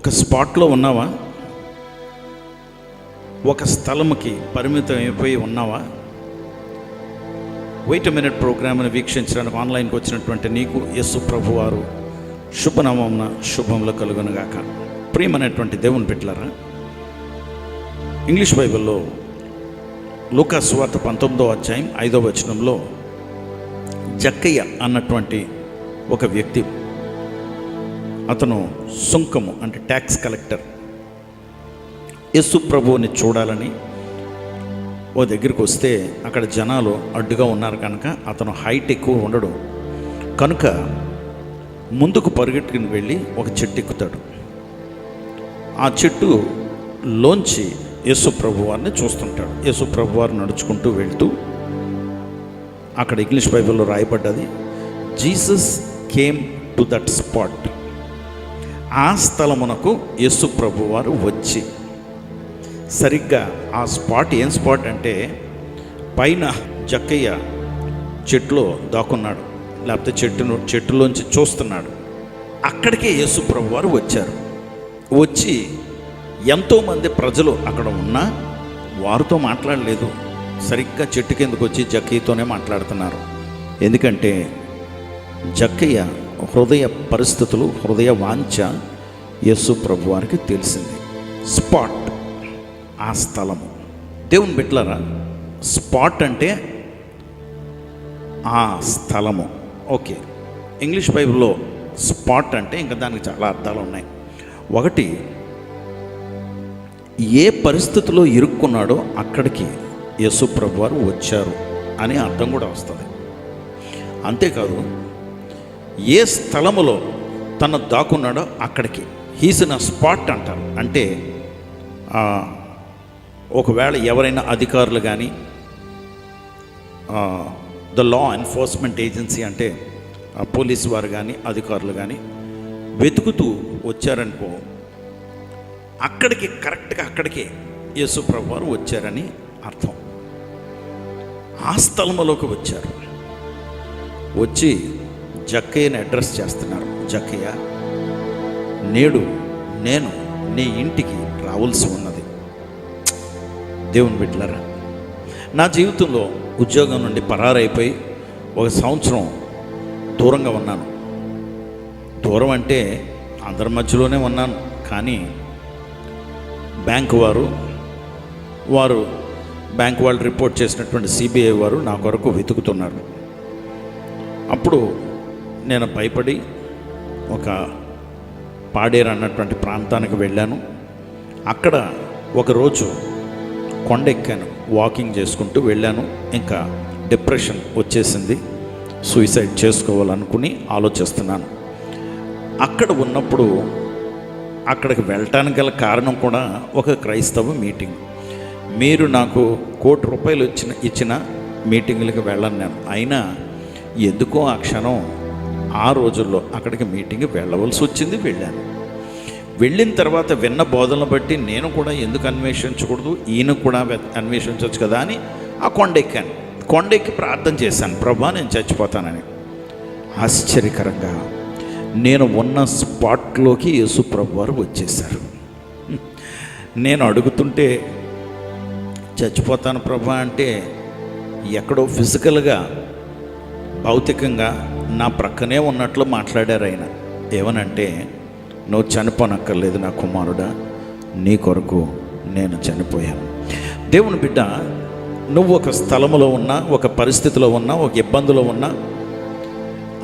ఒక స్పాట్లో ఉన్నావా? ఒక స్థలముకి పరిమితం అయిపోయి ఉన్నావా? వెయిట్ మినిట్ ప్రోగ్రామ్ని వీక్షించడానికి ఆన్లైన్కి వచ్చినటువంటి నీకు యస్సు ప్రభు వారు శుభనామమున శుభంలో కలుగునుగాక. ప్రియమైనటువంటి దేవుని బిడ్డలారా ఇంగ్లీష్ బైబిల్లో లూకాస్ వార్త పంతొమ్మిదో అధ్యాయం ఐదో వచనంలో జక్కయ్య అన్నటువంటి ఒక వ్యక్తి అతను సుంకము అంటే ట్యాక్స్ కలెక్టర్ యేసు ప్రభువుని చూడాలని ఓ దగ్గరికి వస్తే అక్కడ జనాలు అడ్డుగా ఉన్నారు కనుక అతను హైట్ ఎక్కువ ఉండడు. కనుక ముందుకు పరుగెట్టుకుని వెళ్ళి ఒక చెట్టు ఎక్కుతాడు. ఆ చెట్టు లోంచి యేసు ప్రభువారిని చూస్తుంటాడు. యేసు ప్రభువారు నడుచుకుంటూ వెళ్తూ అక్కడ ఇంగ్లీష్ బైబిల్లో రాయబడ్డది Jesus came to that spot ఆ స్థలమునకు యేసు ప్రభు వారు వచ్చి సరిగ్గా ఆ స్పాట్ ఏం స్పాట్ అంటే పైన జక్కయ్య చెట్టులో దాక్కున్నాడు. లేకపోతే చెట్టును చెట్టులోంచి చూస్తున్నాడు. అక్కడికే యేసు ప్రభు వారు వచ్చారు. వచ్చి ఎంతోమంది ప్రజలు అక్కడ ఉన్నా వారితో మాట్లాడలేదు. సరిగ్గా చెట్టు కిందకు వచ్చి జక్కయ్యతోనే మాట్లాడుతున్నారు. ఎందుకంటే జక్కయ్య హృదయ పరిస్థితులు హృదయ వాంఛ యేసు ప్రభు వారికి తెలిసింది. స్పాట్ ఆ స్థలము. దేవుని బిట్లరా స్పాట్ అంటే ఆ స్థలము. ఓకే ఇంగ్లీష్ బైబిల్లో స్పాట్ అంటే ఇంకా దానికి చాలా అర్థాలు ఉన్నాయి. ఒకటి ఏ పరిస్థితిలో ఇరుక్కున్నాడో అక్కడికి యేసు ప్రభు వారు వచ్చారు అనే అర్థం కూడా వస్తుంది. అంతేకాదు ఏ స్థలములో తను దాక్కున్నాడో అక్కడికి. హీస్ ఇన్ స్పాట్ అంటారు. అంటే ఒకవేళ ఎవరైనా అధికారులు కానీ ద లా ఎన్ఫోర్స్మెంట్ ఏజెన్సీ అంటే పోలీసు వారు కానీ అధికారులు కానీ వెతుకుతూ వచ్చారనుకో అక్కడికి కరెక్ట్గా అక్కడికే యేసుప్రభు వారు వచ్చారని అర్థం. ఆ స్థలములోకి వచ్చారు. వచ్చి జక్కయ్యని అడ్రస్ చేస్తున్నారు. జక్కయ్య నేడు నేను నీ ఇంటికి రావాల్సి ఉన్నది. దేవుని బిడ్డలరా నా జీవితంలో ఉద్యోగం నుండి పరారైపోయి ఒక సంవత్సరం దూరంగా ఉన్నాను. దూరం అంటే అందరి మధ్యలోనే ఉన్నాను కానీ బ్యాంకు వారు వారు బ్యాంక్ వాళ్ళు రిపోర్ట్ చేసినటువంటి సిబిఐ వారు నా కొరకు వెతుకుతున్నారు. అప్పుడు నేను భయపడి ఒక పాడేరు అన్నటువంటి ప్రాంతానికి వెళ్ళాను. అక్కడ ఒకరోజు కొండ ఎక్కాను వాకింగ్ చేసుకుంటూ వెళ్ళాను. ఇంకా డిప్రెషన్ వచ్చేసింది. సూసైడ్ చేసుకోవాలనుకుని ఆలోచిస్తున్నాను. అక్కడ ఉన్నప్పుడు అక్కడికి వెళ్ళటానికి గల కారణం కూడా ఒక క్రైస్తవ మీటింగ్. మీరు నాకు కోటి రూపాయలు ఇచ్చిన ఇచ్చిన మీటింగ్లకు వెళ్ళను నేను. అయినా ఎందుకో ఆ క్షణం ఆ రోజుల్లో అక్కడికి మీటింగ్ వెళ్ళవలసి వచ్చింది వెళ్ళాను. వెళ్ళిన తర్వాత విన్న బోధనలు బట్టి నేను కూడా ఎందుకు అన్వేషించకూడదు ఈయన కూడా అన్వేషించవచ్చు కదా అని ఆ కొండెక్కాను. కొండెక్కి ప్రార్థన చేశాను ప్రభా నేను చచ్చిపోతానని. ఆశ్చర్యకరంగా నేను ఉన్న స్పాట్లోకి యేసు ప్రభు వారు వచ్చేసారు నేను అడుగుతుంటే చచ్చిపోతాను ప్రభా అంటే ఎక్కడో ఫిజికల్గా భౌతికంగా నా ప్రక్కనే ఉన్నట్లు మాట్లాడారు ఆయన. ఏమనంటే నువ్వు చనిపోనక్కర్లేదు నా కుమారుడా నీ కొరకు నేను చనిపోయాను. దేవుని బిడ్డ నువ్వు ఒక స్థలములో ఉన్నా ఒక పరిస్థితిలో ఉన్నా ఒక ఇబ్బందిలో ఉన్నా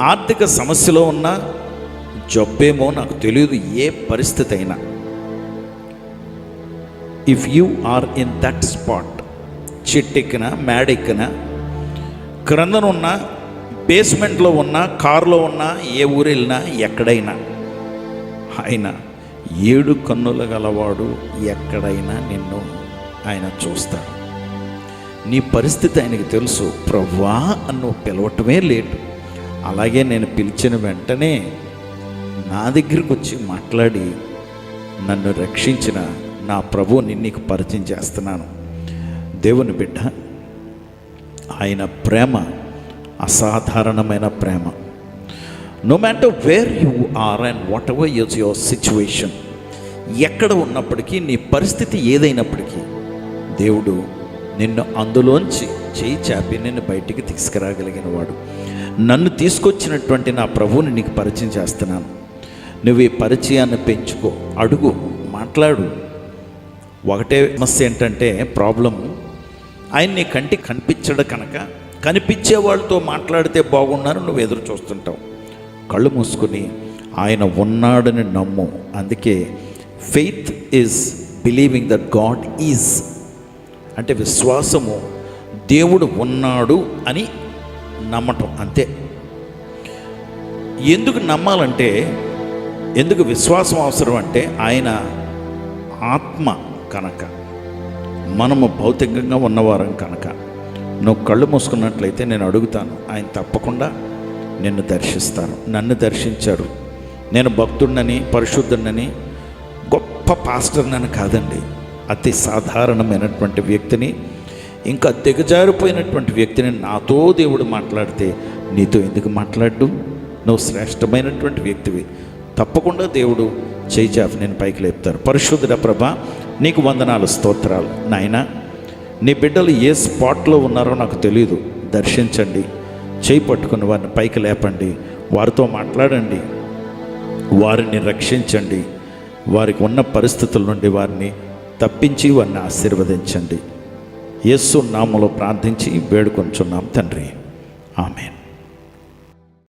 ఆర్థిక సమస్యలో ఉన్నా జబ్బేమో నాకు తెలియదు ఏ పరిస్థితి అయినా. If you are in that spot చెట్టెక్కిన మేడెక్కిన క్రిందనున్న బేస్మెంట్లో ఉన్న కారులో ఉన్న ఏ ఊరు వెళ్ళినా ఎక్కడైనా. ఆయన ఏడు కన్నుల గలవాడు ఎక్కడైనా నిన్ను ఆయన చూస్తాడు. నీ పరిస్థితి ఆయనకి తెలుసు. ప్రవ్వా అన్ను పిలవటమే లేటు. అలాగే నేను పిలిచిన వెంటనే నా దగ్గరికి వచ్చి మాట్లాడి నన్ను రక్షించిన నా ప్రభువుని నీకు పరిచయం చేస్తున్నాను. దేవుని బిడ్డ ఆయన ప్రేమ అసాధారణమైన ప్రేమ. No matter where you are and whatever is your situation ఎక్కడ ఉన్నప్పటికీ నీ పరిస్థితి ఏదైనప్పటికీ దేవుడు నిన్ను అందులోంచి చేయి చాపి నిన్ను బయటికి తీసుకురాగలిగిన వాడు. నన్ను తీసుకొచ్చినటువంటి నా ప్రభువుని నీకు పరిచయం చేస్తున్నాను. నువ్వు ఈ పరిచయాన్ని పెంచుకో అడుగు మాట్లాడు. ఒకటే సమస్య ఏంటంటే ప్రాబ్లం ఆయన నీ కంటికి కనిపించడు కనుక కనిపించే వాళ్ళతో మాట్లాడితే బాగున్నారు నువ్వు ఎదురు చూస్తుంటావు. కళ్ళు మూసుకుని ఆయన ఉన్నాడని నమ్ము. అందుకే faith is believing that God is అంటే విశ్వాసము దేవుడు ఉన్నాడు అని నమ్మటం అంతే. ఎందుకు నమ్మాలంటే ఎందుకు విశ్వాసం అవసరం అంటే ఆయన ఆత్మ కనుక. మనము భౌతికంగా ఉన్నవారం కనుక. నువ్వు కళ్ళు మూసుకున్నట్లయితే నేను అడుగుతాను. ఆయన తప్పకుండా నిన్ను దర్శిస్తాను. నన్ను దర్శించాడు నేను భక్తుడినని పరిశుద్ధుడినని గొప్ప పాస్టర్నని కాదండి. అతి సాధారణమైనటువంటి వ్యక్తిని ఇంకా దిగజారిపోయినటువంటి వ్యక్తిని నాతో దేవుడు మాట్లాడితే నీతో ఎందుకు మాట్లాడు నువ్వు శ్రేష్టమైనటువంటి వ్యక్తివి. తప్పకుండా దేవుడు చేయి నేను పైకి లేపుతారు పరిశుద్ధుడ ప్రభ నీకు వందనాలు స్తోత్రాలు. నాయనా నీ బిడ్డలు ఏ స్పాట్లో ఉన్నారో నాకు తెలియదు దర్శించండి. చేయి పట్టుకుని వారిని పైకి లేపండి. వారితో మాట్లాడండి. వారిని రక్షించండి. వారికి ఉన్న పరిస్థితుల నుండి వారిని తప్పించి వారిని ఆశీర్వదించండి. యస్సు నామలో ప్రార్థించి వేడుకొంచున్నాం తండ్రి. ఆమెన్.